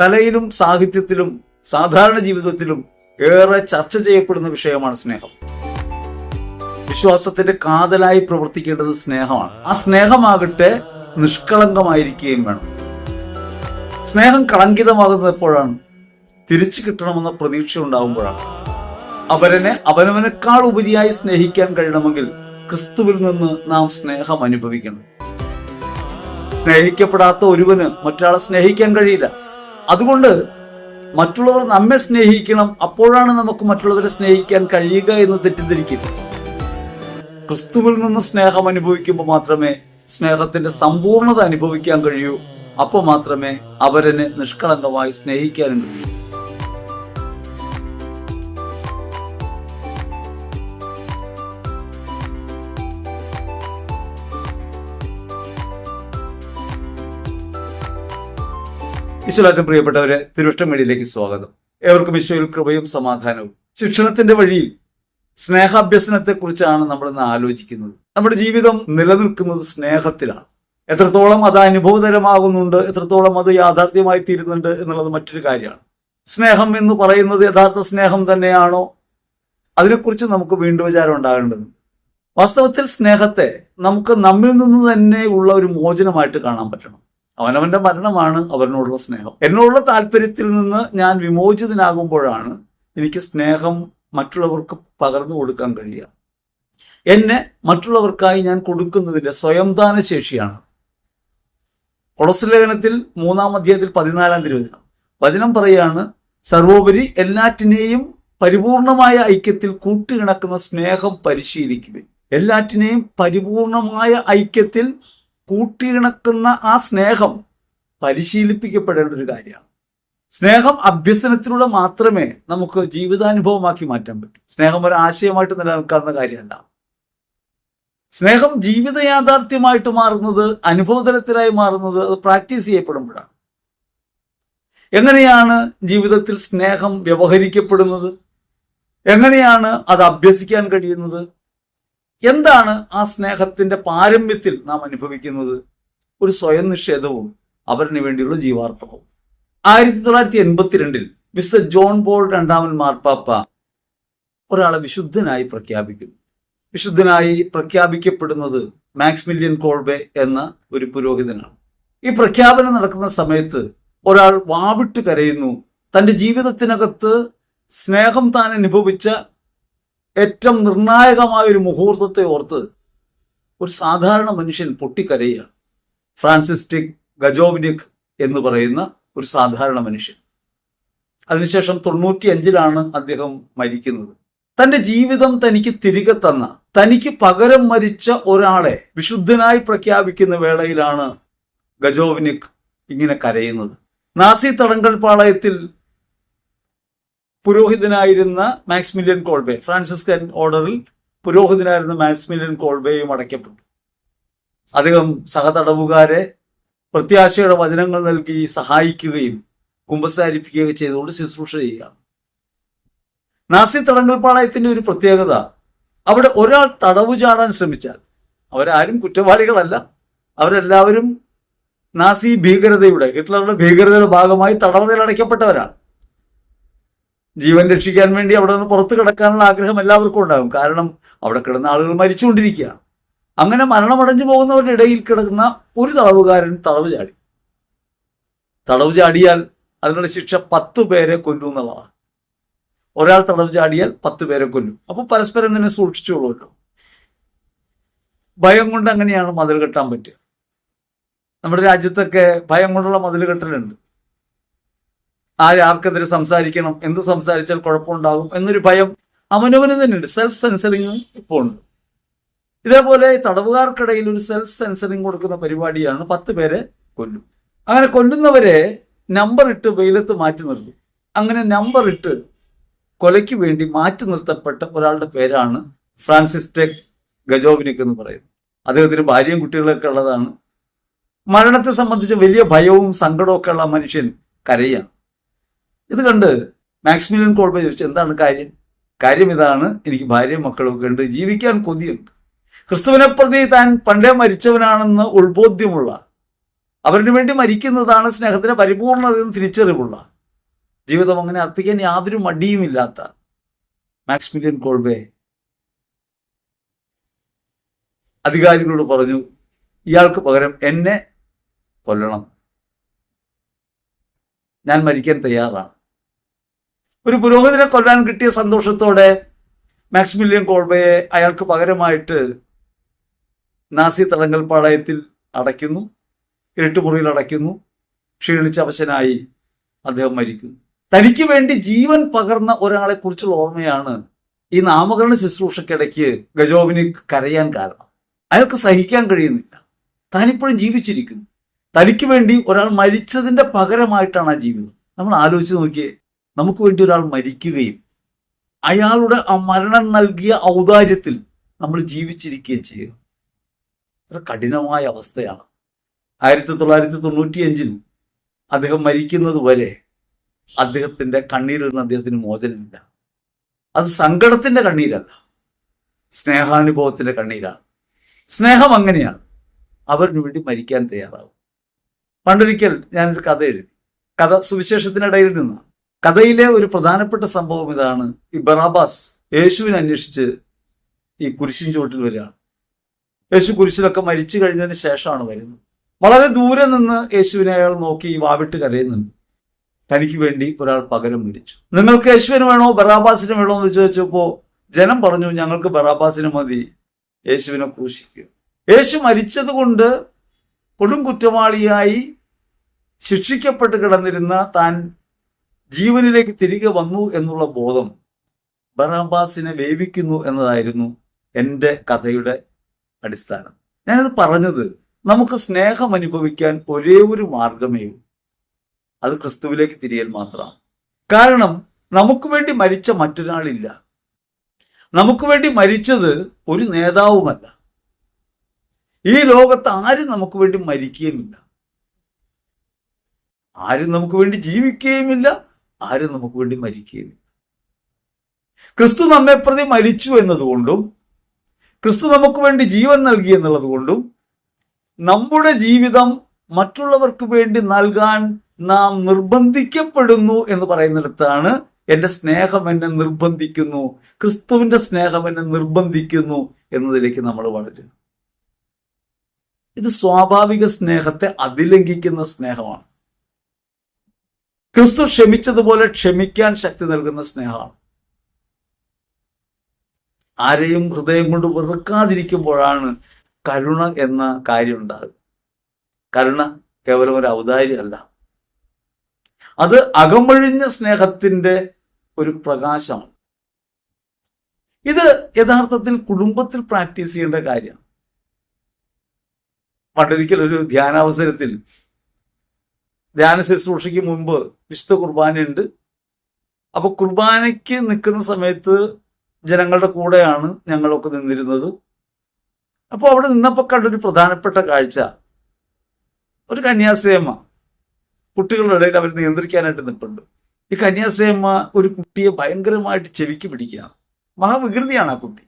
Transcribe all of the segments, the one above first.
കലയിലും സാഹിത്യത്തിലും സാധാരണ ജീവിതത്തിലും ഏറെ ചർച്ച ചെയ്യപ്പെടുന്ന വിഷയമാണ് സ്നേഹം. വിശ്വാസത്തിന്റെ കാതലായി പ്രവർത്തിക്കേണ്ടത് സ്നേഹമാണ്. ആ സ്നേഹമാകട്ടെ നിഷ്കളങ്കമായിരിക്കുകയും വേണം. സ്നേഹം കളങ്കിതമാകുന്നത് എപ്പോഴാണ് തിരിച്ചു കിട്ടണമെന്ന പ്രതീക്ഷ ഉണ്ടാകുമ്പോഴാണ് അവരനെ അവനവനേക്കാൾ ഉപരിയായി സ്നേഹിക്കാൻ കഴിയണമെങ്കിൽ ക്രിസ്തുവിൽ നിന്ന് നാം സ്നേഹം അനുഭവിക്കണം. സ്നേഹിക്കപ്പെടാത്ത ഒരുവന് മറ്റൊരാളെ സ്നേഹിക്കാൻ കഴിയില്ല. അതുകൊണ്ട് മറ്റുള്ളവർ നമ്മെ സ്നേഹിക്കണം. അപ്പോഴാണ് നമുക്ക് മറ്റുള്ളവരെ സ്നേഹിക്കാൻ കഴിയുക എന്ന് തെറ്റിദ്ധരിക്കും ക്രിസ്തുവിൽ നിന്ന് സ്നേഹം അനുഭവിക്കുമ്പോൾ മാത്രമേ സ്നേഹത്തിന്റെ സമ്പൂർണത അനുഭവിക്കാൻ കഴിയൂ. അപ്പോൾ മാത്രമേ അവരനെ നിഷ്കളങ്കമായി സ്നേഹിക്കാനും കഴിയൂ. ഈശ്വരാറ്റം പ്രിയപ്പെട്ടവരെ തിരുവട്ടം മീഡിയയിലേക്ക് സ്വാഗതം. ഏവർക്കും ഈശോയിൽ കൃപയും സമാധാനവും. ശിക്ഷണത്തിന്റെ വഴിയിൽ സ്നേഹാഭ്യസനത്തെ കുറിച്ചാണ് നമ്മൾ ഇന്ന് ആലോചിക്കുന്നത്. നമ്മുടെ ജീവിതം നിലനിൽക്കുന്നത് സ്നേഹത്തിലാണ്. എത്രത്തോളം അത് അനുഭവതരമാകുന്നുണ്ട് എത്രത്തോളം അത് യാഥാർത്ഥ്യമായി തീരുന്നുണ്ട് എന്നുള്ളത് മറ്റൊരു കാര്യമാണ്. സ്നേഹം എന്ന് പറയുന്നത് യഥാർത്ഥ സ്നേഹം തന്നെയാണോ? അതിനെക്കുറിച്ച് നമുക്ക് വീണ്ടും വിചാരം ഉണ്ടാകേണ്ടത് വാസ്തവത്തിൽ സ്നേഹത്തെ നമുക്ക് നമ്മിൽ നിന്ന് തന്നെ ഉള്ള ഒരു മോചനമായിട്ട് കാണാൻ പറ്റണം. അവനവന്റെ മരണമാണ് അവനോടുള്ള സ്നേഹം. എന്നോടുള്ള താല്പര്യത്തിൽ നിന്ന് ഞാൻ വിമോചിതനാകുമ്പോഴാണ് എനിക്ക് സ്നേഹം മറ്റുള്ളവർക്ക് പകർന്നു കൊടുക്കാൻ കഴിയുക. എന്നെ മറ്റുള്ളവർക്കായി ഞാൻ കൊടുക്കുന്നതിന്റെ സ്വയംദാന ശേഷിയാണ്. കൊളസ് ലേഖനത്തിൽ മൂന്നാം അധ്യായത്തിൽ പതിനാലാം തിരുവചനം. വചനം പറയാണ് സർവോപരി എല്ലാറ്റിനെയും പരിപൂർണമായ ഐക്യത്തിൽ കൂട്ടിയിണക്കുന്ന സ്നേഹം പരിശീലിക്കുക എല്ലാറ്റിനെയും പരിപൂർണമായ ഐക്യത്തിൽ കൂട്ടിയിണക്കുന്ന ആ സ്നേഹം പരിശീലിപ്പിക്കപ്പെടേണ്ട ഒരു കാര്യമാണ്. സ്നേഹം അഭ്യസനത്തിലൂടെ മാത്രമേ നമുക്ക് ജീവിതാനുഭവമാക്കി മാറ്റാൻ പറ്റൂ. സ്നേഹം ഒരു ആശയമായിട്ട് നിലനിൽക്കാവുന്ന കാര്യമല്ല. സ്നേഹം ജീവിത യാഥാർത്ഥ്യമായിട്ട് മാറുന്നത് അനുഭവതലത്തിലായി മാറുന്നത് അത് പ്രാക്ടീസ് ചെയ്യപ്പെടുമ്പോഴാണ്. എങ്ങനെയാണ് ജീവിതത്തിൽ സ്നേഹം വ്യവഹരിക്കപ്പെടുന്നത്? എങ്ങനെയാണ് അത് അഭ്യസിക്കാൻ കഴിയുന്നത്? എന്താണ് ആ സ്നേഹത്തിന്റെ പാരമ്യത്തിൽ നാം അനുഭവിക്കുന്നത്? ഒരു സ്വയം നിഷേധവും അവരിന് വേണ്ടിയുള്ള ജീവാർപ്പവും ആയിരത്തി തൊള്ളായിരത്തി എൺപത്തിരണ്ടിൽ മിസ്റ്റർ ജോൺ ബോൾ രണ്ടാമൻ മാർപ്പാപ്പ ഒരാളെ വിശുദ്ധനായി പ്രഖ്യാപിക്കുന്നു. വിശുദ്ധനായി പ്രഖ്യാപിക്കപ്പെടുന്നത് മാക്സ്മില്യൻ കോൾബെ എന്ന ഒരു പുരോഹിതനാണ്. ഈ പ്രഖ്യാപനം നടക്കുന്ന സമയത്ത് ഒരാൾ വാവിട്ട് കരയുന്നു. തന്റെ ജീവിതത്തിനകത്ത് സ്നേഹം താൻ അനുഭവിച്ച ഏറ്റവും നിർണായകമായ ഒരു മുഹൂർത്തത്തെ ഓർത്ത് ഒരു സാധാരണ മനുഷ്യൻ പൊട്ടിക്കരയുകയാണ്. ഫ്രാൻസിസ്റ്റിക് ഗജോവിനിക് എന്ന് പറയുന്ന ഒരു സാധാരണ മനുഷ്യൻ. അതിനുശേഷം തൊണ്ണൂറ്റി അഞ്ചിലാണ് അദ്ദേഹം മരിക്കുന്നത്. തന്റെ ജീവിതം തനിക്ക് തിരികെ തന്ന തനിക്ക് പകരം മരിച്ച ഒരാളെ വിശുദ്ധനായി പ്രഖ്യാപിക്കുന്ന വേളയിലാണ് ഗജോവിനിക് ഇങ്ങനെ കരയുന്നത്. നാസി തടങ്കൽ പാളയത്തിൽ പുരോഹിതനായിരുന്ന മാക്സ്മിലിയൻ കോൾബെ. ഫ്രാൻസിസ്കൻ ഓർഡറിൽ പുരോഹിതനായിരുന്ന മാക്സ്മിലിയൻ കോൾബെയും അടയ്ക്കപ്പെട്ടു. അദ്ദേഹം സഹതടവുകാരെ പ്രത്യാശയുടെ വചനങ്ങൾ നൽകി സഹായിക്കുകയും കുമ്പസാരിപ്പിക്കുകയും ചെയ്തുകൊണ്ട് ശുശ്രൂഷ ചെയ്യുകയാണ്. നാസി തടങ്കൽ പാളയത്തിന്റെ ഒരു പ്രത്യേകത അവിടെ ഒരാൾ തടവു ചാടാൻ ശ്രമിച്ചാൽ അവരാരും കുറ്റവാളികളല്ല. അവരെല്ലാവരും നാസി ഭീകരതയുടെ ഹിറ്റ്ലറുടെ ഭീകരതയുടെ ഭാഗമായി തടവറയിൽ അടയ്ക്കപ്പെട്ടവരാണ്. ജീവൻ രക്ഷിക്കാൻ വേണ്ടി അവിടെ നിന്ന് പുറത്ത് കിടക്കാനുള്ള ആഗ്രഹം എല്ലാവർക്കും ഉണ്ടാകും. കാരണം അവിടെ കിടന്ന ആളുകൾ മരിച്ചുകൊണ്ടിരിക്കുകയാണ്. അങ്ങനെ മരണമടഞ്ഞു പോകുന്നവരുടെ ഇടയിൽ കിടക്കുന്ന ഒരു തടവുകാരൻ തടവ് ചാടി. തടവ് ചാടിയാൽ അതിനുള്ള ശിക്ഷ പത്ത് പേരെ കൊല്ലും എന്നുള്ളതാണ്. ഒരാൾ തടവ് ചാടിയാൽ പത്ത് പേരെ കൊല്ലും അപ്പൊ പരസ്പരം തന്നെ സൂക്ഷിച്ചോളൂല്ലോ ഭയം കൊണ്ട് അങ്ങനെയാണ് മതിൽ കെട്ടാൻ പറ്റുക. നമ്മുടെ രാജ്യത്തൊക്കെ ഭയം കൊണ്ടുള്ള മതിൽ കെട്ടലുണ്ട്. ആര് ആർക്കെതിരെ സംസാരിക്കണം എന്ത് സംസാരിച്ചാൽ കുഴപ്പമുണ്ടാകും എന്നൊരു ഭയം അവനവന് തന്നെയുണ്ട്. സെൽഫ് സെൻസറിങ് ഇപ്പോൾ ഉണ്ട്. ഇതേപോലെ തടവുകാർക്കിടയിൽ ഒരു സെൽഫ് സെൻസറിങ് കൊടുക്കുന്ന പരിപാടിയാണ് പത്ത് പേരെ കൊല്ലും. അങ്ങനെ കൊല്ലുന്നവരെ നമ്പർ ഇട്ട് വെയിലത്ത് മാറ്റി നിർത്തും. അങ്ങനെ നമ്പർ ഇട്ട് കൊലയ്ക്ക് വേണ്ടി മാറ്റി നിർത്തപ്പെട്ട ഒരാളുടെ പേരാണ് ഫ്രാൻസിസ് ടെക് ഗജോവിനിക് എന്ന് പറയുന്നത്. അദ്ദേഹത്തിന് ഭാര്യയും കുട്ടികളൊക്കെ ഉള്ളതാണ്. മരണത്തെ സംബന്ധിച്ച് വലിയ ഭയവും സങ്കടവും ഒക്കെ ഉള്ള മനുഷ്യൻ കരയാണ്. ഇത് കണ്ട് മാക്സിമിലിയൻ കോൾബെ ചോദിച്ചു എന്താണ് കാര്യം? കാര്യം ഇതാണ്. എനിക്ക് ഭാര്യയും മക്കളും ഉണ്ട്. ജീവിക്കാൻ കൊതിയുണ്ട്. ക്രിസ്തുവിനെ പ്രതി താൻ പണ്ടേ മരിച്ചവനാണെന്ന് ഉൾബോധ്യമുള്ള അവരിനു വേണ്ടി മരിക്കുന്നതാണ് സ്നേഹത്തിന്റെ പരിപൂർണത എന്ന് തിരിച്ചറിവുള്ള. ജീവിതം അങ്ങനെ അർപ്പിക്കാൻ യാതൊരു മടിയുമില്ലാത്ത മാക്സിമിലിയൻ കോൾബെ. അധികാരികളോട് പറഞ്ഞു ഇയാൾക്ക് പകരം എന്നെ കൊല്ലണം. ഞാൻ മരിക്കാൻ തയ്യാറാണ്. ഒരു പുരോഹിതനെ കൊല്ലാൻ കിട്ടിയ സന്തോഷത്തോടെ മാക്സിമിലിയൻ കോൾബയെ അയാൾക്ക് പകരമായിട്ട് നാസി തടങ്കൽ പാളയത്തിൽ അടയ്ക്കുന്നു ഇരുട്ടുമുറിയിൽ അടയ്ക്കുന്നു ക്ഷീണിച്ച അവശനായി അദ്ദേഹം മരിക്കുന്നു. തനിക്ക് വേണ്ടി ജീവൻ പകർന്ന ഒരാളെ കുറിച്ചുള്ള ഓർമ്മയാണ് ഈ നാമകരണ ശുശ്രൂഷക്കിടയ്ക്ക് ഗജോവിന് കരയാൻ കാരണം. അയാൾക്ക് സഹിക്കാൻ കഴിയുന്നില്ല. താനിപ്പോഴും ജീവിച്ചിരിക്കുന്നു. തനിക്ക് വേണ്ടി ഒരാൾ മരിച്ചതിന്റെ പകരമായിട്ടാണ് ആ ജീവിതം. നമ്മൾ ആലോചിച്ച് നോക്കിയേ നമുക്ക് വേണ്ടി ഒരാൾ മരിക്കുകയും അയാളുടെ ആ മരണം നൽകിയ ഔദാര്യത്തിൽ നമ്മൾ ജീവിച്ചിരിക്കുകയും ചെയ്യുക അത്ര കഠിനമായ അവസ്ഥയാണ്. ആയിരത്തി തൊള്ളായിരത്തി തൊണ്ണൂറ്റിയഞ്ചിൽ അദ്ദേഹം മരിക്കുന്നത് വരെ അദ്ദേഹത്തിന്റെ കണ്ണീരിൽ നിന്ന് അദ്ദേഹത്തിന് മോചനമില്ല. അത് സങ്കടത്തിന്റെ കണ്ണീരല്ല. സ്നേഹാനുഭവത്തിന്റെ കണ്ണീരാണ്. സ്നേഹം അങ്ങനെയാണ്. അവരിനു വേണ്ടി മരിക്കാൻ തയ്യാറാവും പണ്ടൊരിക്കൽ ഞാനൊരു കഥ എഴുതി. കഥ സുവിശേഷത്തിനിടയിൽ നിന്ന് കഥയിലെ ഒരു പ്രധാനപ്പെട്ട സംഭവം ഇതാണ് ഈ ബറാബാസ് യേശുവിനെ അന്വേഷിച്ച് ഈ കുരിശിൻ ചുവട്ടിൽ വരികയാണ്. യേശു കുരിശിലൊക്കെ മരിച്ചു കഴിഞ്ഞതിന് ശേഷമാണ് വരുന്നത്. വളരെ ദൂരെ നിന്ന് യേശുവിനെ അയാൾ നോക്കി വാവിട്ട് കരയുന്നുണ്ട്. തനിക്ക് വേണ്ടി ഒരാൾ പകരം മരിച്ചു നിങ്ങൾക്ക് യേശുവിന് വേണോ ബറാബാസിന് വേണോ എന്ന് ചോദിച്ചപ്പോ ജനം പറഞ്ഞു ഞങ്ങൾക്ക് ബറാബാസിന് മതി യേശുവിനെ ക്രൂശിക്കുക. യേശു മരിച്ചത് കൊണ്ട് കൊടും കുറ്റവാളിയായി ശിക്ഷിക്കപ്പെട്ട് കിടന്നിരുന്ന താൻ ജീവനിലേക്ക് തിരികെ വന്നു എന്നുള്ള ബോധം ബറാബാസിനെ വേവിക്കുന്നു എന്നതായിരുന്നു എന്റെ കഥയുടെ അടിസ്ഥാനം. ഞാനത് പറഞ്ഞത് നമുക്ക് സ്നേഹം അനുഭവിക്കാൻ ഒരേ ഒരു മാർഗമേ അത് ക്രിസ്തുവിലേക്ക് തിരിയൽ മാത്രമാണ് കാരണം നമുക്ക് വേണ്ടി മരിച്ച മറ്റൊരാളില്ല. നമുക്ക് വേണ്ടി മരിച്ചത് ഒരു നേതാവുമല്ല. ഈ ലോകത്ത് ആരും നമുക്ക് വേണ്ടി മരിക്കുകയുമില്ല. ആരും നമുക്ക് വേണ്ടി ജീവിക്കുകയുമില്ല. ആരും നമുക്ക് വേണ്ടി മരിക്കുകയില്ല ക്രിസ്തു നമ്മെ പ്രതി മരിച്ചു എന്നതുകൊണ്ടും ക്രിസ്തു നമുക്ക് വേണ്ടി ജീവൻ നൽകി എന്നുള്ളത് കൊണ്ടും നമ്മുടെ ജീവിതം മറ്റുള്ളവർക്ക് വേണ്ടി നൽകാൻ നാം നിർബന്ധിക്കപ്പെടുന്നു എന്ന് പറയുന്നിടത്താണ് എന്റെ സ്നേഹം എന്നെ നിർബന്ധിക്കുന്നു ക്രിസ്തുവിന്റെ സ്നേഹം എന്നെ നിർബന്ധിക്കുന്നു എന്നതിലേക്ക് നമ്മൾ വളരുന്നു ഇത് സ്വാഭാവിക സ്നേഹത്തെ അതിലംഘിക്കുന്ന സ്നേഹമാണ്. ക്രിസ്തു ക്ഷമിച്ചതുപോലെ ക്ഷമിക്കാൻ ശക്തി നൽകുന്ന സ്നേഹമാണ്. ആരെയും ഹൃദയം കൊണ്ട് വെറുക്കാതിരിക്കുമ്പോഴാണ് കരുണ എന്ന കാര്യം ഉണ്ടാകുക. കരുണ കേവലം ഒരു ഔദാര്യമല്ല. അത് അകമൊഴിഞ്ഞ സ്നേഹത്തിന്റെ ഒരു പ്രകാശമാണ്. ഇത് യഥാർത്ഥത്തിൽ കുടുംബത്തിൽ പ്രാക്ടീസ് ചെയ്യേണ്ട കാര്യമാണ്. പണ്ടൊരിക്കൽ ഒരു ധ്യാനാവസരത്തിൽ ധ്യാന ശുശ്രൂഷയ്ക്ക് മുമ്പ് വിശുദ്ധ കുർബാനയുണ്ട് അപ്പൊ കുർബാനയ്ക്ക് നിൽക്കുന്ന സമയത്ത് ജനങ്ങളുടെ കൂടെയാണ് ഞങ്ങളൊക്കെ നിന്നിരുന്നത്. അപ്പോൾ അവിടെ നിന്നപ്പോൾ കണ്ടൊരു പ്രധാനപ്പെട്ട കാഴ്ച. ഒരു കന്യാശ്രീയമ്മ കുട്ടികളുടെ ഇടയിൽ അവർ നിയന്ത്രിക്കാനായിട്ട് നിൽപ്പുണ്ട്. ഈ കന്യാശ്രീയമ്മ ഒരു കുട്ടിയെ ഭയങ്കരമായിട്ട് ചെവിക്ക് പിടിക്കുകയാണ്. മഹാവികൃതിയാണ് ആ കുട്ടി.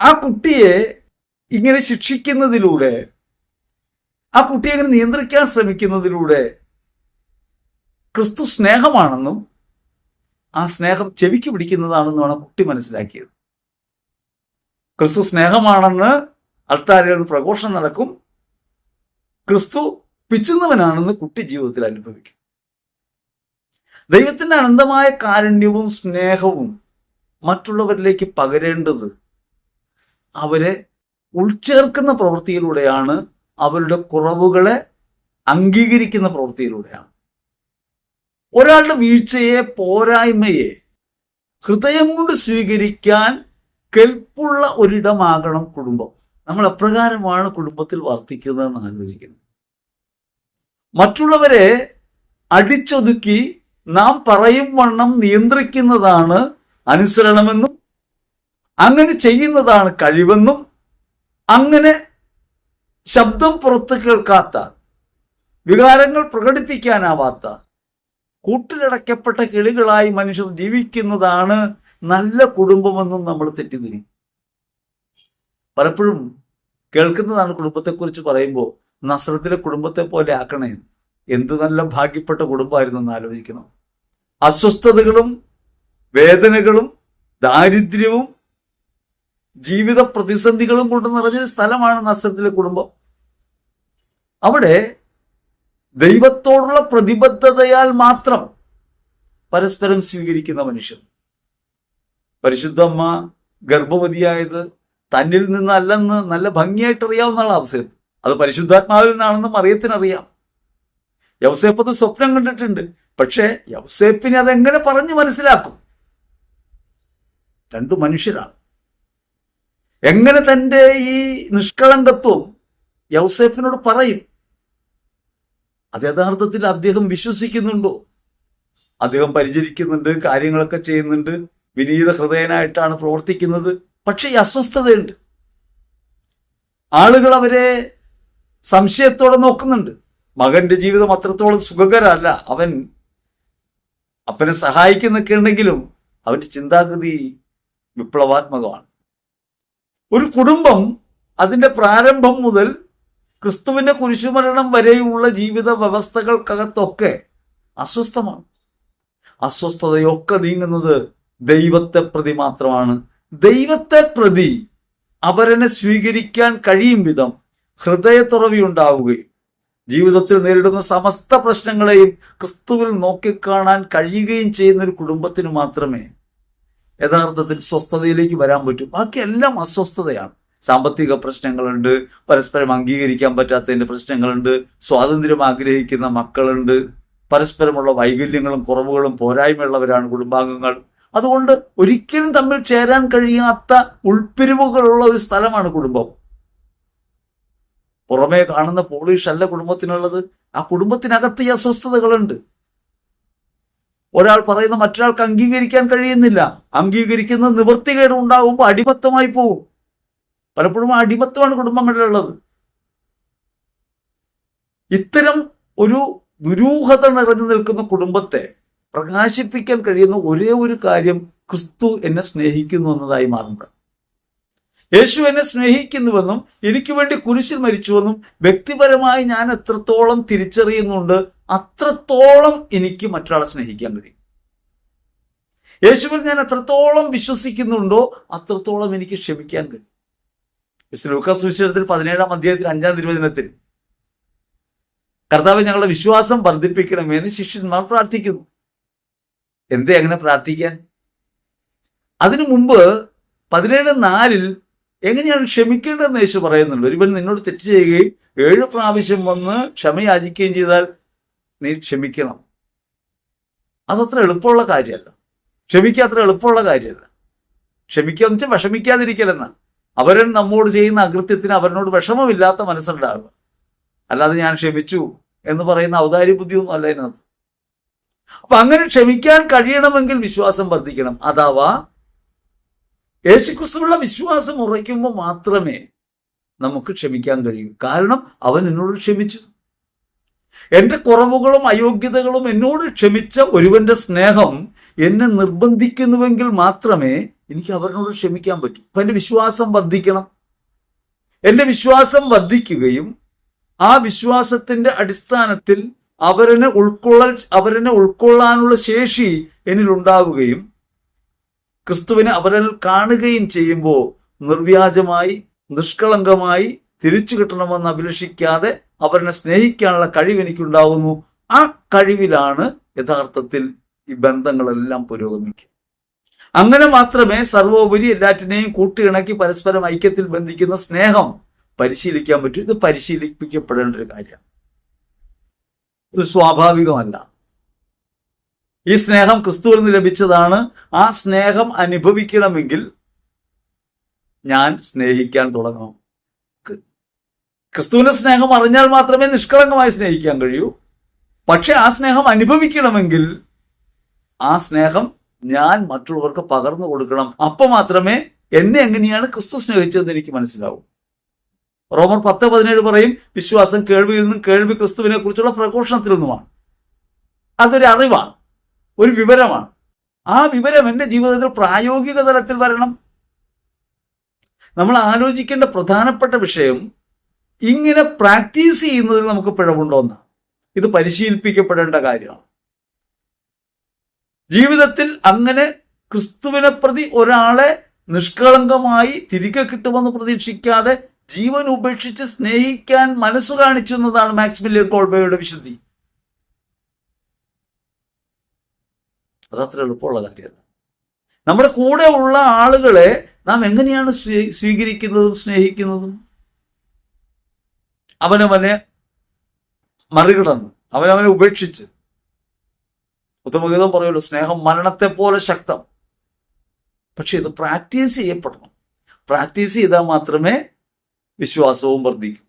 ആ കുട്ടിയെ ഇങ്ങനെ ശിക്ഷിക്കുന്നതിലൂടെ ആ കുട്ടിയെ അങ്ങനെ നിയന്ത്രിക്കാൻ ശ്രമിക്കുന്നതിലൂടെ ക്രിസ്തു സ്നേഹമാണെന്നും ആ സ്നേഹം ചെവിക്ക് പിടിക്കുന്നതാണെന്നുമാണ് കുട്ടി മനസ്സിലാക്കിയത്. ക്രിസ്തു സ്നേഹമാണെന്ന് അൾത്താരയിൽ പ്രഘോഷണം നടക്കും. ക്രിസ്തു പിച്ചുന്നവനാണെന്ന് കുട്ടി ജീവിതത്തിൽ അനുഭവിക്കും. ദൈവത്തിന്റെ അനന്തമായ കാരുണ്യവും സ്നേഹവും മറ്റുള്ളവരിലേക്ക് പകരേണ്ടത് അവരെ ഉൾച്ചേർക്കുന്ന പ്രവൃത്തിയിലൂടെയാണ് അവരുടെ കുറവുകളെ അംഗീകരിക്കുന്ന പ്രവൃത്തിയിലൂടെയാണ്. ഒരാളുടെ വീഴ്ചയെ പോരായ്മയെ ഹൃദയം കൊണ്ട് സ്വീകരിക്കാൻ കെൽപ്പുള്ള ഒരിടമാകണം കുടുംബം. നമ്മൾ എപ്രകാരമാണ് കുടുംബത്തിൽ വർത്തിക്കുന്നതെന്ന് ആലോചിക്കുന്നത് മറ്റുള്ളവരെ അടിച്ചൊതുക്കി നാം പറയും വണ്ണം നിയന്ത്രിക്കുന്നതാണ് അനുസരണമെന്നും അങ്ങനെ ചെയ്യുന്നതാണ് കഴിവെന്നും അങ്ങനെ ശബ്ദം പുറത്തു കേൾക്കാത്ത വികാരങ്ങൾ പ്രകടിപ്പിക്കാനാവാത്ത കൂട്ടിലടയ്ക്കപ്പെട്ട കിളികളായി മനുഷ്യർ ജീവിക്കുന്നതാണ് നല്ല കുടുംബമെന്നും നമ്മൾ തെറ്റിദ്ധരി പലപ്പോഴും കേൾക്കുന്നതാണ് കുടുംബത്തെക്കുറിച്ച് പറയുമ്പോൾ നസ്രത്തിലെ കുടുംബത്തെ പോലെ ആക്കണേ. എന്ത് നല്ല ഭാഗ്യപ്പെട്ട കുടുംബമായിരുന്നു എന്ന് ആലോചിക്കണം. അസ്വസ്ഥതകളും വേദനകളും ദാരിദ്ര്യവും ജീവിത പ്രതിസന്ധികളും കൊണ്ട് നിറഞ്ഞൊരു സ്ഥലമാണ് നസ്രത്തിലെ കുടുംബം. അവിടെ ദൈവത്തോടുള്ള പ്രതിബദ്ധതയാൽ മാത്രം പരസ്പരം സ്വീകരിക്കുന്ന മനുഷ്യർ പരിശുദ്ധമ്മ ഗർഭവതിയായത് തന്നിൽ നിന്നല്ലെന്ന് നല്ല ഭംഗിയായിട്ട് അറിയാവുന്ന അവസരം അത് പരിശുദ്ധാത്മാവിൽ നിന്നാണെന്ന് മറിയത്തിനറിയാം യവസേപ്പ് അത് സ്വപ്നം കണ്ടിട്ടുണ്ട്. പക്ഷേ യവസേപ്പിനെ അതെങ്ങനെ പറഞ്ഞു മനസ്സിലാക്കും? രണ്ടു മനുഷ്യരാണ്. എങ്ങനെ തന്റെ ഈ നിഷ്കളങ്കത്വം യൗസേപ്പിനോട് പറയും? അത് യഥാർത്ഥത്തിൽ അദ്ദേഹം വിശ്വസിക്കുന്നുണ്ടോ? അദ്ദേഹം പരിചരിക്കുന്നുണ്ട് കാര്യങ്ങളൊക്കെ ചെയ്യുന്നുണ്ട് വിനീത ഹൃദയനായിട്ടാണ് പ്രവർത്തിക്കുന്നത്. പക്ഷെ ഈ അസ്വസ്ഥതയുണ്ട്. ആളുകൾ അവരെ സംശയത്തോടെ നോക്കുന്നുണ്ട്. മകന്റെ ജീവിതം അത്രത്തോളം സുഖകരമല്ല. അവൻ അപ്പനെ സഹായിക്കുന്നൊക്കെ ഉണ്ടെങ്കിലും അവന്റെ ചിന്താഗതി വിപ്ലവാത്മകമാണ്. ഒരു കുടുംബം അതിന്റെ പ്രാരംഭം മുതൽ ക്രിസ്തുവിന്റെ കുരിശുമരണം വരെയുള്ള ജീവിത വ്യവസ്ഥകൾക്കകത്തൊക്കെ അസ്വസ്ഥമാണ്. അസ്വസ്ഥതയൊക്കെ നീങ്ങുന്നത് ദൈവത്തെ പ്രതി മാത്രമാണ്. ദൈവത്തെ പ്രതി അവരനെ സ്വീകരിക്കാൻ കഴിയും വിധം ഹൃദയത്തുറവി ഉണ്ടാവുകയും ജീവിതത്തിൽ നേരിടുന്ന സമസ്ത പ്രശ്നങ്ങളെയും ക്രിസ്തുവിൽ നോക്കിക്കാണാൻ കഴിയുകയും ചെയ്യുന്ന ഒരു കുടുംബത്തിന് മാത്രമേ യഥാർത്ഥത്തിൽ സ്വസ്ഥതയിലേക്ക് വരാൻ പറ്റും. ബാക്കിയെല്ലാം അസ്വസ്ഥതയാണ്. സാമ്പത്തിക പ്രശ്നങ്ങളുണ്ട് പരസ്പരം അംഗീകരിക്കാൻ പറ്റാത്തതിന്റെ പ്രശ്നങ്ങളുണ്ട് സ്വാതന്ത്ര്യം ആഗ്രഹിക്കുന്ന മക്കളുണ്ട് പരസ്പരമുള്ള വൈകല്യങ്ങളും കുറവുകളും പോരായ്മയുള്ളവരാണ് കുടുംബാംഗങ്ങൾ. അതുകൊണ്ട് ഒരിക്കലും തമ്മിൽ ചേരാൻ കഴിയാത്ത ഉൾപ്പിരിവുകളുള്ള ഒരു സ്ഥലമാണ് കുടുംബം. പുറമേ കാണുന്ന പോളിഷ് അല്ല കുടുംബത്തിനുള്ളത്. ആ കുടുംബത്തിനകത്ത് ഈ അസ്വസ്ഥതകളുണ്ട്. ഒരാൾ പറയുന്ന മറ്റൊരാൾക്ക് അംഗീകരിക്കാൻ കഴിയുന്നില്ല. അംഗീകരിക്കുന്ന നിവൃത്തികേട് ഉണ്ടാകുമ്പോൾ അടിമത്തമായി പോകും പലപ്പോഴും അടിമത്വമാണ് കുടുംബങ്ങളിലുള്ളത്. ഇത്തരം ഒരു ദുരൂഹത നിറഞ്ഞു നിൽക്കുന്ന കുടുംബത്തെ പ്രകാശിപ്പിക്കാൻ കഴിയുന്ന ഒരേ ഒരു കാര്യം ക്രിസ്തു എന്നെ സ്നേഹിക്കുന്നു എന്നതായി മാറുമ്പോൾ യേശു എന്നെ സ്നേഹിക്കുന്നുവെന്നും എനിക്ക് വേണ്ടി കുരിശിൽ മരിച്ചുവെന്നും വ്യക്തിപരമായി ഞാൻ എത്രത്തോളം തിരിച്ചറിയുന്നുണ്ട് അത്രത്തോളം എനിക്ക് മറ്റൊരാളെ സ്നേഹിക്കാൻ കഴിയും. യേശുവിൽ ഞാൻ എത്രത്തോളം വിശ്വസിക്കുന്നുണ്ടോ അത്രത്തോളം എനിക്ക് ക്ഷമിക്കാൻ കഴിയും. ലൂക്കാസ് സുവിശേഷത്തിൽ പതിനേഴാം അധ്യായത്തിൽ അഞ്ചാം തിരുവചനത്തിൽ. കർത്താവ് ഞങ്ങളുടെ വിശ്വാസം വർദ്ധിപ്പിക്കണമെന്ന് ശിഷ്യന്മാർ പ്രാർത്ഥിക്കുന്നു. എന്തേ അങ്ങനെ പ്രാർത്ഥിക്കാൻ? അതിനു മുമ്പ് പതിനേഴ് നാലിൽ എങ്ങനെയാണ് ക്ഷമിക്കേണ്ടതെന്ന് യേശു പറയുന്നുണ്ട്. ഒരുവൻ നിന്നോട് തെറ്റ് ചെയ്യുകയും ഏഴ് പ്രാവശ്യം വന്ന് ക്ഷമയാചിക്കുകയും ചെയ്താൽ നീ ക്ഷമിക്കണം. അതത്ര എളുപ്പമുള്ള കാര്യമല്ല. ക്ഷമിക്കുക അത്ര എളുപ്പമുള്ള കാര്യമല്ല. ക്ഷമിക്കുക എന്ന് വെച്ചാൽ വിഷമിക്കാതിരിക്കലെന്ന അവരൻ നമ്മോട് ചെയ്യുന്ന അകൃത്യത്തിന് അവരനോട് വിഷമമില്ലാത്ത മനസ്സുണ്ടാകുക അല്ലാതെ ഞാൻ ക്ഷമിച്ചു എന്ന് പറയുന്ന ഔദാര്യ ബുദ്ധിയൊന്നും അല്ല ഇതിനകത്ത്. അപ്പൊ അങ്ങനെ ക്ഷമിക്കാൻ കഴിയണമെങ്കിൽ വിശ്വാസം വർദ്ധിക്കണം. അഥവാ യേശുക്രിസ്തുവുള്ള വിശ്വാസം ഉറയ്ക്കുമ്പോൾ മാത്രമേ നമുക്ക് ക്ഷമിക്കാൻ കഴിയൂ. കാരണം അവൻ എന്നോട് ക്ഷമിച്ചു. എന്റെ കുറവുകളും അയോഗ്യതകളും എന്നോട് ക്ഷമിച്ച ഒരുവന്റെ സ്നേഹം എന്നെ നിർബന്ധിക്കുന്നുവെങ്കിൽ മാത്രമേ എനിക്ക് അവരിനോട് ക്ഷമിക്കാൻ പറ്റൂ. അപ്പൊ എന്റെ വിശ്വാസം വർദ്ധിക്കണം. എന്റെ വിശ്വാസം വർദ്ധിക്കുകയും ആ വിശ്വാസത്തിന്റെ അടിസ്ഥാനത്തിൽ അവരനെ ഉൾക്കൊള്ളൽ അവരനെ ഉൾക്കൊള്ളാനുള്ള ശേഷി എന്നിൽ ഉണ്ടാവുകയും ക്രിസ്തുവിനെ അവരിൽ കാണുകയും ചെയ്യുമ്പോൾ നിർവ്യാജമായി നിഷ്കളങ്കമായി തിരിച്ചു കിട്ടണമെന്ന് അഭിലഷിക്കാതെ അവരെ സ്നേഹിക്കാനുള്ള കഴിവ് എനിക്കുണ്ടാവുന്നു. ആ കഴിവിലാണ് യഥാർത്ഥത്തിൽ ഈ ബന്ധങ്ങളെല്ലാം പുരോഗമിക്കുക. അങ്ങനെ മാത്രമേ സർവോപരി എല്ലാറ്റിനെയും കൂട്ടിയിണക്കി പരസ്പരം ഐക്യത്തിൽ ബന്ധിക്കുന്ന സ്നേഹം പരിശീലിക്കാൻ പറ്റൂ. ഇത് പരിശീലിപ്പിക്കപ്പെടേണ്ട ഒരു കാര്യമാണ്. ഇത് സ്വാഭാവികമല്ല. ഈ സ്നേഹം ക്രിസ്തുവിൽ നിന്ന് ലഭിച്ചതാണ്. ആ സ്നേഹം അനുഭവിക്കണമെങ്കിൽ ഞാൻ സ്നേഹിക്കാൻ തുടങ്ങണം. ക്രിസ്തുവിന്റെ സ്നേഹം അറിഞ്ഞാൽ മാത്രമേ നിഷ്കളങ്കമായി സ്നേഹിക്കാൻ കഴിയൂ. പക്ഷെ ആ സ്നേഹം അനുഭവിക്കണമെങ്കിൽ ആ സ്നേഹം ഞാൻ മറ്റുള്ളവർക്ക് പകർന്നു കൊടുക്കണം. അപ്പൊ മാത്രമേ എന്നെ എങ്ങനെയാണ് ക്രിസ്തു സ്നേഹിച്ചതെന്ന് എനിക്ക് മനസ്സിലാവും. റോമർ പത്ത് പതിനേഴ് പറയും വിശ്വാസം കേൾവിയിൽ നിന്നും കേൾവി ക്രിസ്തുവിനെ കുറിച്ചുള്ള പ്രഘോഷണത്തിൽ നിന്നുമാണ്. അതൊരു അറിവാണ് ഒരു വിവരമാണ്. ആ വിവരം എന്റെ ജീവിതത്തിൽ പ്രായോഗിക തലത്തിൽ വരണം. നമ്മൾ ആലോചിക്കേണ്ട പ്രധാനപ്പെട്ട വിഷയം ഇങ്ങനെ പ്രാക്ടീസ് ചെയ്യുന്നതിൽ നമുക്ക് പിഴവുണ്ടോന്ന് ഇത് പരിശീലിപ്പിക്കപ്പെടേണ്ട കാര്യമാണ്. ജീവിതത്തിൽ അങ്ങനെ ക്രിസ്തുവിനെ പ്രതി ഒരാളെ നിഷ്കളങ്കമായി തിരികെ കിട്ടുമെന്ന് പ്രതീക്ഷിക്കാതെ ജീവൻ ഉപേക്ഷിച്ച് സ്നേഹിക്കാൻ മനസ്സു കാണിച്ചു എന്നതാണ് മാക്സിമിലിയൻ കോൾബയുടെ വിശുദ്ധി. അതത്ര എളുപ്പമുള്ള കാര്യമല്ല. നമ്മുടെ കൂടെ ഉള്ള ആളുകളെ നാം എങ്ങനെയാണ് സ്വീ- സ്വീകരിക്കുന്നതും സ്നേഹിക്കുന്നതും? അവനവനെ മറികടന്ന് അവനവനെ ഉപേക്ഷിച്ച്. ഉത്തമഗീതം പറയുമല്ലോ സ്നേഹം മരണത്തെ പോലെ ശക്തം. പക്ഷെ ഇത് പ്രാക്ടീസ് ചെയ്യപ്പെടണം. പ്രാക്ടീസ് ചെയ്താൽ മാത്രമേ വിശ്വാസവും വർദ്ധിക്കൂ.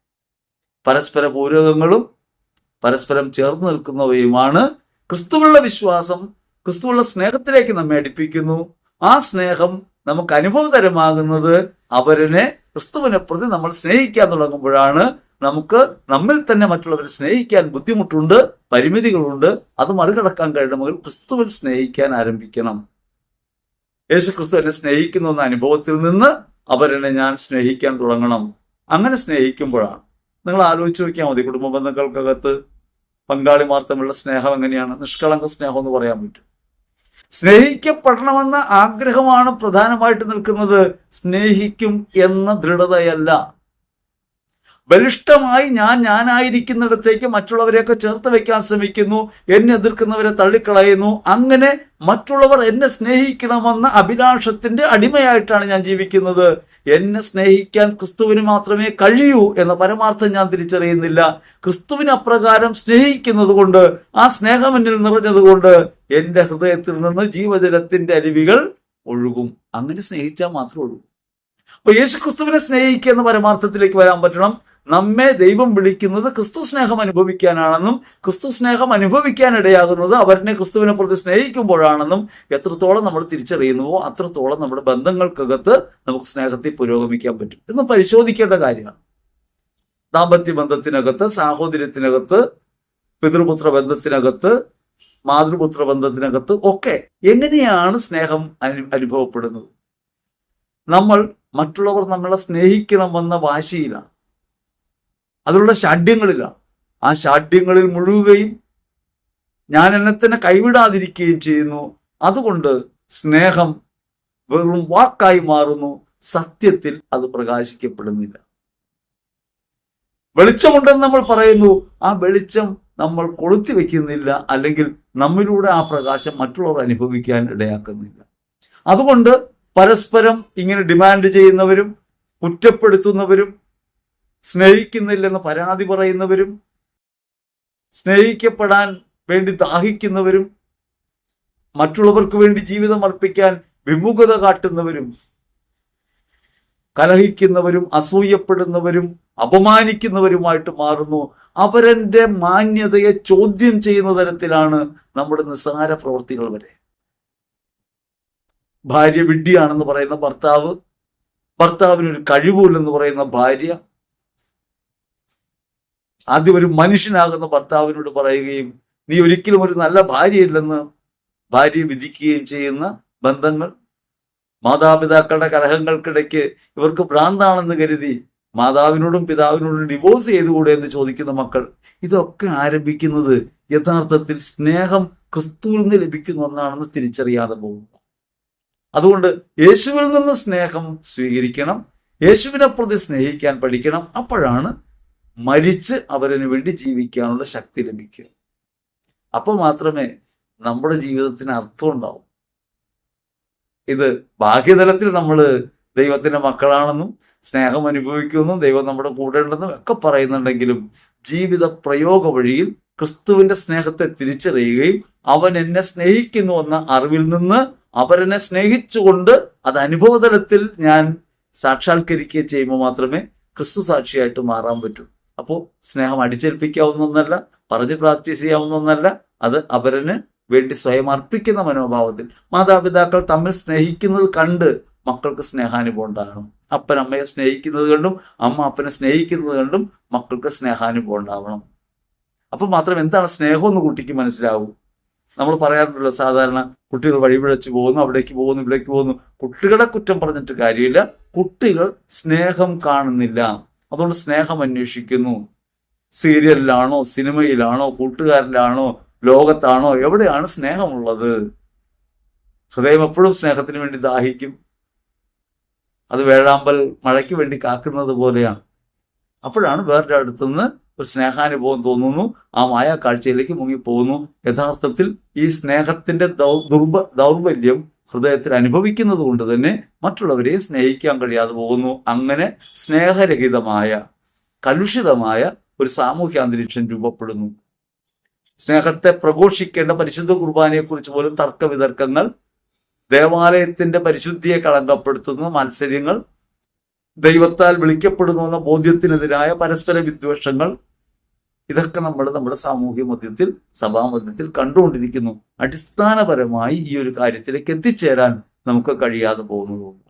പരസ്പര പൂരകങ്ങളും പരസ്പരം ചേർന്ന് നിൽക്കുന്നവയുമാണ് ക്രിസ്തുവുള്ള വിശ്വാസം ക്രിസ്തുവുള്ള സ്നേഹത്തിലേക്ക് നമ്മെ അടുപ്പിക്കുന്നു. ആ സ്നേഹം നമുക്ക് അനുഭവകരമാകുന്നത് അവരനെ ക്രിസ്തുവിനെ പ്രതി നമ്മൾ സ്നേഹിക്കാൻ തുടങ്ങുമ്പോഴാണ് നമുക്ക് നമ്മിൽ തന്നെ മറ്റുള്ളവരെ സ്നേഹിക്കാൻ ബുദ്ധിമുട്ടുണ്ട് പരിമിതികളുണ്ട് അത് മറികടക്കാൻ കഴിയണമെങ്കിൽ ക്രിസ്തുവിൽ സ്നേഹിക്കാൻ ആരംഭിക്കണം. യേശു ക്രിസ്തു എന്നെ സ്നേഹിക്കുന്നു എന്ന അനുഭവത്തിൽ നിന്ന് അവരെന്നെ ഞാൻ സ്നേഹിക്കാൻ തുടങ്ങണം. അങ്ങനെ സ്നേഹിക്കുമ്പോഴാണ്. നിങ്ങൾ ആലോചിച്ച് നോക്കിയാൽ മതി കുടുംബ ബന്ധങ്ങൾക്കകത്ത് പങ്കാളിമാർ തമ്മിലുള്ള സ്നേഹം എങ്ങനെയാണ്? നിഷ്കളങ്ക സ്നേഹം എന്ന് പറയാൻ പറ്റും. സ്നേഹിക്കപ്പെടണമെന്ന ആഗ്രഹമാണ് പ്രധാനമായിട്ട് നിൽക്കുന്നത്. സ്നേഹിക്കും എന്ന ദൃഢതയല്ല. ബലിഷ്ഠമായി ഞാൻ ഞാനായിരിക്കുന്നിടത്തേക്ക് മറ്റുള്ളവരെയൊക്കെ ചേർത്ത് വെക്കാൻ ശ്രമിക്കുന്നു എന്നെ എതിർക്കുന്നവരെ തള്ളിക്കളയുന്നു. അങ്ങനെ മറ്റുള്ളവർ എന്നെ സ്നേഹിക്കണമെന്ന അഭിലാഷത്തിന്റെ അടിമയായിട്ടാണ് ഞാൻ ജീവിക്കുന്നത്. എന്നെ സ്നേഹിക്കാൻ ക്രിസ്തുവിന് മാത്രമേ കഴിയൂ എന്ന പരമാർത്ഥം ഞാൻ തിരിച്ചറിയുന്നില്ല. ക്രിസ്തുവിന് അപ്രകാരം സ്നേഹിക്കുന്നത് കൊണ്ട് ആ സ്നേഹം എന്നിൽ നിറഞ്ഞതുകൊണ്ട് എന്റെ ഹൃദയത്തിൽ നിന്ന് ജീവജലത്തിന്റെ അരുവികൾ ഒഴുകും. അങ്ങനെ സ്നേഹിച്ചാൽ മാത്രമേ ഒഴുകും. അപ്പൊ യേശു ക്രിസ്തുവിനെ സ്നേഹിക്കുക എന്ന പരമാർത്ഥത്തിലേക്ക് വരാൻ പറ്റണം. നമ്മെ ദൈവം വിളിക്കുന്നത് ക്രിസ്തു സ്നേഹം അനുഭവിക്കാനാണെന്നും ക്രിസ്തു സ്നേഹം അനുഭവിക്കാൻ ഇടയാകുന്നത് അവരിനെ ക്രിസ്തുവിനെ പ്രതി സ്നേഹിക്കുമ്പോഴാണെന്നും എത്രത്തോളം നമ്മൾ തിരിച്ചറിയുന്നുവോ അത്രത്തോളം നമ്മുടെ ബന്ധങ്ങൾക്കകത്ത് നമുക്ക് സ്നേഹത്തിൽ പുരോഗമിക്കാൻ പറ്റും. എന്ന് പരിശോധിക്കേണ്ട കാര്യമാണ്. ദാമ്പത്യ ബന്ധത്തിനകത്ത് സാഹോദര്യത്തിനകത്ത് പിതൃപുത്ര ബന്ധത്തിനകത്ത് മാതൃപുത്ര ബന്ധത്തിനകത്ത് ഒക്കെ എങ്ങനെയാണ് സ്നേഹം അനു അനുഭവപ്പെടുന്നത്? നമ്മൾ മറ്റുള്ളവർ നമ്മളെ സ്നേഹിക്കണമെന്ന വാശിയിലാണ്. അതിലുള്ള ഷാഢ്യങ്ങളിലാണ് ആ ഷാഢ്യങ്ങളിൽ മുഴുകുകയും ഞാൻ എന്നെ തന്നെ കൈവിടാതിരിക്കുകയും ചെയ്യുന്നു. അതുകൊണ്ട് സ്നേഹം വെറും വാക്കായി മാറുന്നു. സത്യത്തിൽ അത് പ്രകാശിക്കപ്പെടുന്നില്ല. വെളിച്ചമുണ്ടെന്ന് നമ്മൾ പറയുന്നു. ആ വെളിച്ചം നമ്മൾ കൊളുത്തി വെക്കുന്നില്ല അല്ലെങ്കിൽ നമ്മിലൂടെ ആ പ്രകാശം മറ്റുള്ളവർ അനുഭവിക്കാൻ ഇടയാക്കുന്നില്ല. അതുകൊണ്ട് പരസ്പരം ഇങ്ങനെ ഡിമാൻഡ് ചെയ്യുന്നവരും കുറ്റപ്പെടുത്തുന്നവരും സ്നേഹിക്കുന്നില്ലെന്ന് പരാതി പറയുന്നവരും സ്നേഹിക്കപ്പെടാൻ വേണ്ടി ദാഹിക്കുന്നവരും മറ്റുള്ളവർക്ക് വേണ്ടി ജീവിതം അർപ്പിക്കാൻ വിമുഖത കാട്ടുന്നവരും കലഹിക്കുന്നവരും അസൂയപ്പെടുന്നവരും അപമാനിക്കുന്നവരുമായിട്ട് മാറുന്നു. അവരെ മാന്യതയെ ചോദ്യം ചെയ്യുന്ന തരത്തിലാണ് നമ്മുടെ നിസ്സാര പ്രവൃത്തികൾ വരെ. ഭാര്യ വിഡ്ഢിയാണെന്ന് പറയുന്ന ഭർത്താവ് ഭർത്താവിനൊരു കഴിവൂലെന്ന് പറയുന്ന ഭാര്യ ആദ്യം ഒരു മനുഷ്യനാകുന്ന ഭർത്താവിനോട് പറയുകയും നീ ഒരിക്കലും ഒരു നല്ല ഭാര്യയില്ലെന്ന് ഭാര്യ വിധിക്കുകയും ചെയ്യുന്ന ബന്ധങ്ങൾ മാതാപിതാക്കളുടെ കലഹങ്ങൾക്കിടയ്ക്ക് ഇവർക്ക് ഭ്രാന്താണെന്ന് കരുതി മാതാവിനോടും പിതാവിനോടും ഡിവോഴ്സ് ചെയ്തുകൂടെ എന്ന് ചോദിക്കുന്ന മക്കൾ ഇതൊക്കെ ആരംഭിക്കുന്നത് യഥാർത്ഥത്തിൽ സ്നേഹം ക്രിസ്തുവിൽ നിന്ന് ലഭിക്കുന്ന ഒന്നാണെന്ന് തിരിച്ചറിയാതെ പോകുന്നു. അതുകൊണ്ട് യേശുവിൽ നിന്ന് സ്നേഹം സ്വീകരിക്കണം യേശുവിനെ പ്രതി സ്നേഹിക്കാൻ പഠിക്കണം. അപ്പോഴാണ് മരിച്ച് അവരന് വേണ്ടി ജീവിക്കാനുള്ള ശക്തി ലഭിക്കുക. അപ്പോൾ മാത്രമേ നമ്മുടെ ജീവിതത്തിന് അർത്ഥം ഉണ്ടാവും. ഇത് ബാഹ്യതലത്തിൽ നമ്മൾ ദൈവത്തിന്റെ മക്കളാണെന്നും സ്നേഹം അനുഭവിക്കുമെന്നും ദൈവം നമ്മുടെ കൂടെ ഉണ്ടെന്നും ഒക്കെ പറയുന്നുണ്ടെങ്കിലും ജീവിത പ്രയോഗ വഴിയിൽ ക്രിസ്തുവിന്റെ സ്നേഹത്തെ തിരിച്ചറിയുകയും അവൻ എന്നെ സ്നേഹിക്കുന്നു എന്ന അറിവിൽ നിന്ന് അവരെന്നെ സ്നേഹിച്ചുകൊണ്ട് അത് അനുഭവതലത്തിൽ ഞാൻ സാക്ഷാത്കരിക്കുകയും ചെയ്യുമ്പോൾ മാത്രമേ ക്രിസ്തു സാക്ഷിയായിട്ട് മാറാൻ പറ്റൂ. അപ്പോൾ സ്നേഹം അടിച്ചേൽപ്പിക്കാവുന്ന ഒന്നല്ല പറഞ്ഞ് പ്രാക്ടീസ് ചെയ്യാവുന്ന ഒന്നല്ല അത് അവരന് വേണ്ടി സ്വയം അർപ്പിക്കുന്ന മനോഭാവത്തിൽ മാതാപിതാക്കൾ തമ്മിൽ സ്നേഹിക്കുന്നത് കണ്ട് മക്കൾക്ക് സ്നേഹാനുഭവം ഉണ്ടാകണം. അപ്പൻ അമ്മയെ സ്നേഹിക്കുന്നത് കണ്ടും അമ്മ അപ്പനെ സ്നേഹിക്കുന്നത് കണ്ടും മക്കൾക്ക് സ്നേഹാനുഭവം ഉണ്ടാവണം. അപ്പൊ മാത്രം എന്താണ് സ്നേഹം എന്ന് കുട്ടിക്ക് മനസ്സിലാവൂ? നമ്മൾ പറയാറുണ്ടല്ലോ സാധാരണ കുട്ടികൾ വഴിപിഴച്ച് പോകുന്നു അവിടേക്ക് പോകുന്നു ഇവിടേക്ക് പോകുന്നു. കുട്ടികളെ കുറ്റം പറഞ്ഞിട്ട് കാര്യമില്ല. കുട്ടികൾ സ്നേഹം കാണുന്നില്ല. അതുകൊണ്ട് സ്നേഹം അന്വേഷിക്കുന്നു. സീരിയലിലാണോ സിനിമയിലാണോ കൂട്ടുകാരിലാണോ ലോകത്താണോ എവിടെയാണ് സ്നേഹമുള്ളത്? ഹൃദയം എപ്പോഴും സ്നേഹത്തിന് വേണ്ടി ദാഹിക്കും. അത് വേഴാമ്പൽ മഴയ്ക്ക് വേണ്ടി കാക്കുന്നത് പോലെയാണ്. അപ്പോഴാണ് വേറൊരു അടുത്തുനിന്ന് ഒരു സ്നേഹാനുഭവം തോന്നുന്നു. ആ മായ കാഴ്ചയിലേക്ക് മുങ്ങിപ്പോകുന്നു. യഥാർത്ഥത്തിൽ ഈ സ്നേഹത്തിന്റെ ദൗർബ ദൗർബല്യം ഹൃദയത്തിൽ അനുഭവിക്കുന്നത് കൊണ്ട് തന്നെ മറ്റുള്ളവരെ സ്നേഹിക്കാൻ കഴിയാതെ പോകുന്നു. അങ്ങനെ സ്നേഹരഹിതമായ കലുഷിതമായ ഒരു സാമൂഹ്യ അന്തരീക്ഷം രൂപപ്പെടുന്നു. സ്നേഹത്തെ പ്രഘോഷിക്കേണ്ട പരിശുദ്ധ കുർബാനയെക്കുറിച്ച് പോലും തർക്കവിതർക്കങ്ങൾ ദേവാലയത്തിന്റെ പരിശുദ്ധിയെ കളങ്കപ്പെടുത്തുന്ന മത്സര്യങ്ങൾ ദൈവത്താൽ വിളിക്കപ്പെടുന്നു എന്ന ബോധ്യത്തിനെതിരായ പരസ്പര വിദ്വേഷങ്ങൾ ഇതൊക്കെ നമ്മൾ നമ്മുടെ സാമൂഹ്യ മധ്യത്തിൽ സഭാമധ്യത്തിൽ കണ്ടുകൊണ്ടിരിക്കുന്നു. അടിസ്ഥാനപരമായി ഈ ഒരു കാര്യത്തിലേക്ക് എത്തിച്ചേരാൻ നമുക്ക് കഴിയാതെ പോകുന്നതുകൊണ്ട്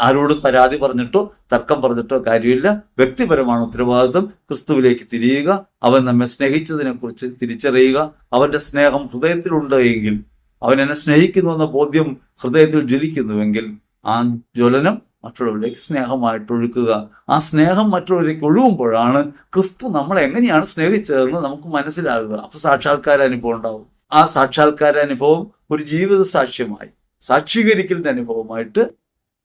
ആരോട് പരാതി പറഞ്ഞിട്ടോ തർക്കം പറഞ്ഞിട്ടോ കാര്യമില്ല. വ്യക്തിപരമാണ് ഉത്തരവാദിത്വം. ക്രിസ്തുവിലേക്ക് തിരിയുക അവൻ നമ്മെ സ്നേഹിച്ചതിനെ കുറിച്ച് തിരിച്ചറിയുക. അവന്റെ സ്നേഹം ഹൃദയത്തിലുണ്ട് എങ്കിൽ അവൻ എന്നെ സ്നേഹിക്കുന്നു എന്ന ബോധ്യം ഹൃദയത്തിൽ ജ്വലിക്കുന്നുവെങ്കിൽ ആ ജ്വലനം മറ്റുള്ളവരിലേക്ക് സ്നേഹമായിട്ട് ഒഴുക്കുക. ആ സ്നേഹം മറ്റുള്ളവരിലേക്ക് ഒഴുകുമ്പോഴാണ് ക്രിസ്തു നമ്മളെ എങ്ങനെയാണ് സ്നേഹിച്ചതെന്ന് നമുക്ക് മനസ്സിലാകുക. അപ്പൊ സാക്ഷാത്കാര അനുഭവം ഉണ്ടാവും. ആ സാക്ഷാത്കാര അനുഭവം ഒരു ജീവിത സാക്ഷ്യമായി സാക്ഷീകരിക്കലിന്റെ അനുഭവമായിട്ട്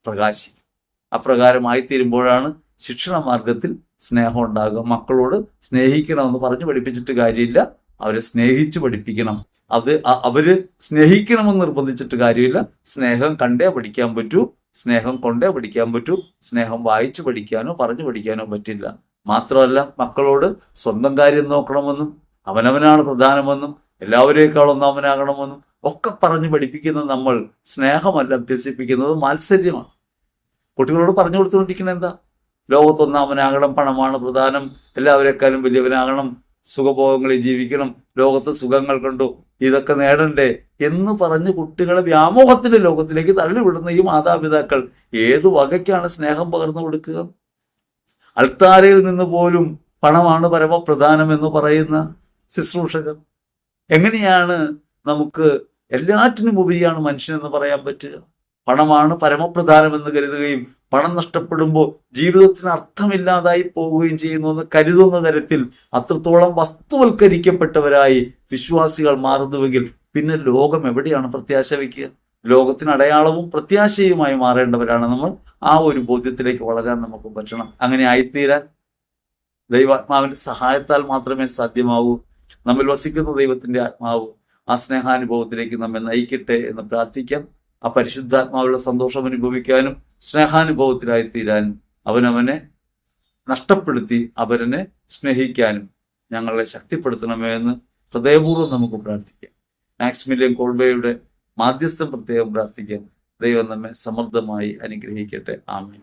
പ്രകാശിക്കും. അപ്രകാരമായി തീരുമ്പോഴാണ് ശിക്ഷണ മാർഗത്തിൽ സ്നേഹം ഉണ്ടാകുക. മക്കളോട് സ്നേഹിക്കണമെന്ന് പറഞ്ഞു പഠിപ്പിച്ചിട്ട് കാര്യമില്ല. അവരെ സ്നേഹിച്ച് പഠിപ്പിക്കണം. അത് അവർ സ്നേഹിക്കണമെന്ന് നിർബന്ധിച്ചിട്ട് കാര്യമില്ല. സ്നേഹം കണ്ടേ പഠിക്കാൻ പറ്റൂ. സ്നേഹം കൊണ്ടേ പഠിക്കാൻ പറ്റൂ സ്നേഹം വായിച്ചു പഠിക്കാനോ പറഞ്ഞു പഠിക്കാനോ പറ്റില്ല. മാത്രമല്ല മക്കളോട് സ്വന്തം കാര്യം നോക്കണമെന്നും അവനവനാണ് പ്രധാനമെന്നും എല്ലാവരേക്കാൾ ഒന്നാമനാകണമെന്നും ഒക്കെ പറഞ്ഞു പഠിപ്പിക്കുന്ന നമ്മൾ സ്നേഹമല്ല അഭ്യസിപ്പിക്കുന്നത് മാത്സര്യമാണ്. കുട്ടികളോട് പറഞ്ഞു കൊടുത്തുകൊണ്ടിരിക്കുന്നത് എന്താ? ലോകത്തൊന്നാമനാകണം പണമാണ് പ്രധാനം എല്ലാവരെക്കാളും വലിയവനാകണം സുഖഭോഗങ്ങളിൽ ജീവിക്കണം ലോകത്ത് സുഖങ്ങൾ കണ്ടു ഇതൊക്കെ നേടണ്ടേ എന്ന് പറഞ്ഞ് കുട്ടികളെ വ്യാമോഹത്തിന്റെ ലോകത്തിലേക്ക് തള്ളിവിടുന്ന ഈ മാതാപിതാക്കൾ ഏതു വകയ്ക്കാണ് സ്നേഹം പകർന്നു കൊടുക്കുക? അൾത്താരയിൽ നിന്ന് പോലും പണമാണ് പരമപ്രധാനം എന്ന് പറയുന്ന ശുശ്രൂഷകർ. എങ്ങനെയാണ് നമുക്ക് എല്ലാറ്റിനും ഉപരിയാണ് മനുഷ്യനെന്ന് പറയാൻ പറ്റുക? പണമാണ് പരമപ്രധാനമെന്ന് കരുതുകയും പണം നഷ്ടപ്പെടുമ്പോൾ ജീവിതത്തിന് അർത്ഥമില്ലാതായി പോവുകയും ചെയ്യുന്നു എന്ന് കരുതുന്ന തരത്തിൽ അത്രത്തോളം വസ്തുവൽക്കരിക്കപ്പെട്ടവരായി വിശ്വാസികൾ മാറുന്നുവെങ്കിൽ പിന്നെ ലോകം എവിടെയാണ് പ്രത്യാശ വയ്ക്കുക ലോകത്തിന് അടയാളവും പ്രത്യാശയുമായി മാറേണ്ടവരാണ് നമ്മൾ. ആ ഒരു ബോധ്യത്തിലേക്ക് വളരാൻ നമുക്ക് പറ്റണം. അങ്ങനെ ആയിത്തീരാൻ ദൈവാത്മാവിന്റെ സഹായത്താൽ മാത്രമേ സാധ്യമാവൂ. നമ്മിൽ വസിക്കുന്ന ദൈവത്തിന്റെ ആത്മാവ് ആ സ്നേഹാനുഭവത്തിലേക്ക് നമ്മെ നയിക്കട്ടെ എന്ന് പ്രാർത്ഥിക്കാം. ആ പരിശുദ്ധാത്മാവുള്ള സന്തോഷം അനുഭവിക്കാനും സ്നേഹാനുഭവത്തിലായി തീരാനും അവനവനെ നഷ്ടപ്പെടുത്തി അവരനെ സ്നേഹിക്കാനും ഞങ്ങളെ ശക്തിപ്പെടുത്തണമേ എന്ന് ഹൃദയപൂർവം നമുക്ക് പ്രാർത്ഥിക്കാം. മാക്സിമിലിയൻ കോൾബയുടെ മാധ്യസ്ഥം പ്രത്യേകം പ്രാർത്ഥിക്കാം. ദൈവം നമ്മെ സമൃദ്ധമായി അനുഗ്രഹിക്കട്ടെ. ആമേൻ.